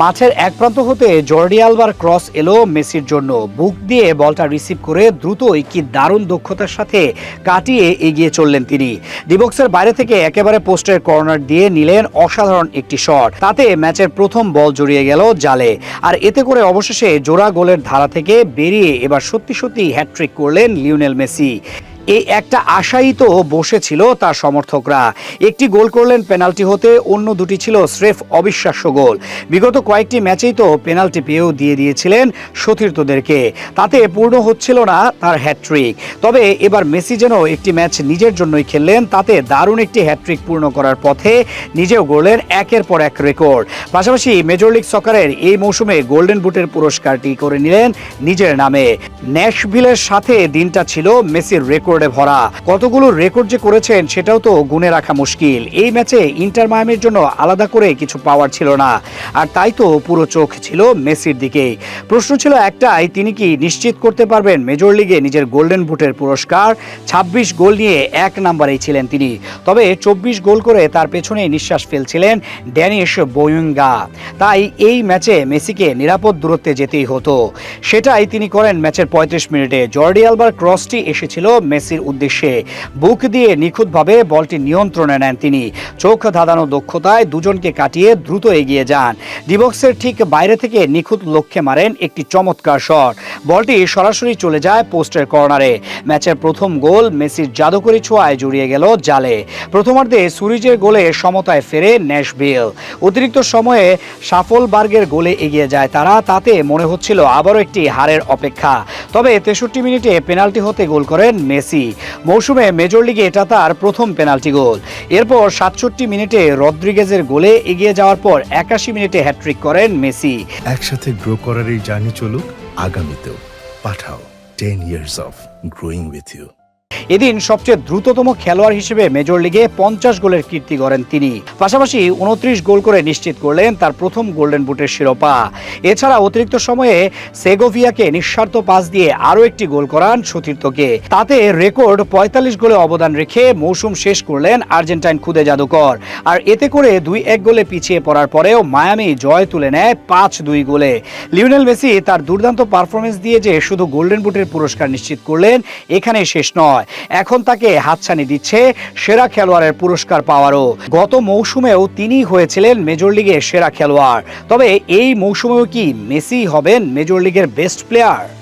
মাঠের এক প্রান্ত হতে জর্ডি আলবার ক্রস এলো মেসির জন্য। বুক দিয়ে বলটা রিসিভ করে দ্রুতই কি দারুণ দক্ষতার সাথে কাটিয়ে এগিয়ে চললেন তিনি। ডিবক্সের বাইরে থেকে একেবারে পোস্টের কর্নার দিয়ে নিলেন অসাধারণ একটি শট। তাতে ম্যাচের প্রথম বল জড়িয়ে গেল জালে। আর এতে করে অবশেষে জোড়া গোলের ধারা থেকে বেরিয়ে এবার সত্যি সত্যি হ্যাট্রিক করলেন লিওনেল মেসি। এই একটা আশাই তো বসেছিল তার সমর্থকরা। একটি গোল করলেন পেনাল্টি হতে, অন্য দুটি ছিল স্রেফ অবিশ্বাস্য গোল। বিগত কয়েকটি ম্যাচেই তো পেনাল্টি পেয়েও দিয়ে দিয়েছিলেন সতীর্থদেরকে। তাতে পূর্ণ হচ্ছিল না তার হ্যাট্রিক তবে এবার মেসি যেন একটি ম্যাচ নিজের জন্যই খেললেন, তাতে দারুণ একটি হ্যাট্রিক পূর্ণ করার পথে নিজেও গড়লেন একের পর এক রেকর্ড। পাশাপাশি মেজর লিগ সকারের এই মৌসুমে গোল্ডেন বুটের পুরস্কারটি করে নিলেন নিজের নামে। ন্যাশভিলের সাথে দিনটা ছিল মেসির রেকর্ডে ভরা। কতগুলো রেকর্ড যে করেছেন সেটাও তো গুনে রাখা মুশকিল। এই ম্যাচে ইন্টার মায়ামির জন্য আলাদা করে কিছু পাওয়ার ছিল না। আর তাই তো পুরো চোখ ছিল মেসির দিকেই প্রশ্ন ছিল একটাই, তিনি কি নিশ্চিত করতে পারবেন মেজর লিগে নিজের গোল্ডেন বুটের পুরস্কার? ২৬ গোল নিয়ে এক নাম্বারেই ছিলেন তিনি। তবে চব্বিশ গোল করে তার পেছনে নিঃশ্বাস ফেলছিলেন ড্যানিশ বোয়ুঙ্গা। তাই এই ম্যাচে মেসিকে নিরাপদ দূরত্বে যেতেই হতো। সেটাই তিনি করেন ম্যাচের পঁয়ত্রিশ মিনিটে। জর্ডি আলবার ক্রসটি এসেছিল মেসির উদ্দেশ্যে বুক দিয়ে নিখুঁতভাবে বলটি নিয়ন্ত্রণে নেন তিনি। চোখ ধাঁধানো দক্ষতায় দুজনকে কাটিয়ে দ্রুত এগিয়ে যান। ডিবক্সের ঠিক বাইরে থেকে নিখুঁত লক্ষ্যে মারেন একটি চমৎকার শট। বলটি সরাসরি চলে যায় পোস্টের কর্নারে। ম্যাচের প্রথম গোল মেসির জাদুকরি ছোঁয়ায় জড়িয়ে গেল জালে। প্রথমার্ধে সুরিজের গোলে সমতায় ফেরে ন্যাশভিল। অতিরিক্ত সময়ে সাফলবার্গের গোলে এগিয়ে যায় তারা, তাতে মনে হচ্ছিল আবারও একটি হারের অপেক্ষা। তবে তেষট্টি মিনিটে পেনাল্টি হতে গোল করেন মেসি। মৌসুমে মেজর লিগে এটা তার প্রথম পেনাল্টি গোল। এরপর সাতষট্টি মিনিটে রদ্রিগেজের গোলে এগিয়ে যাওয়ার পর একাশি মিনিটে হ্যাট্রিক করেন মেসি। একসাথে গ্রো করার এই জার্নি চলুক, আগামীতেও। Pathao, ten years of growing with you. এদিন সবচেয়ে দ্রুততম খেলোয়াড় হিসেবে মেজর লিগে পঞ্চাশ গোলের কীর্তি করেন তিনি। পাশাপাশি উনত্রিশ গোল করে নিশ্চিত করলেন তার প্রথম গোল্ডেন বুটের শিরোপা। এছাড়া অতিরিক্ত সময়ে সেগোভিয়াকে নিঃস্বার্থ পাস দিয়ে আরও একটি গোল করান সতীর্থকে। তাতে রেকর্ড পঁয়তাল্লিশ গোলে অবদান রেখে মৌসুম শেষ করলেন আর্জেন্টাইন খুদে জাদুকর। আর এতে করে দুই এক গোলে পিছিয়ে পড়ার পরেও মায়ামি জয় তুলে নেয় পাঁচ দুই গোলে। লিওনেল মেসি তার দুর্দান্ত পারফরমেন্স দিয়ে যে শুধু গোল্ডেন বুটের পুরস্কার নিশ্চিত করলেন এখানে শেষ নয়। এখন তাকে হাতছানি দিচ্ছে সেরা খেলোয়াড়ের পুরস্কার পাওয়ারও। গত মৌসুমেও তিনি হয়েছিলেন মেজর লিগের সেরা খেলোয়াড়। তবে এই মৌসুমেও কি মেসি হবেন মেজর লিগের বেস্ট প্লেয়ার?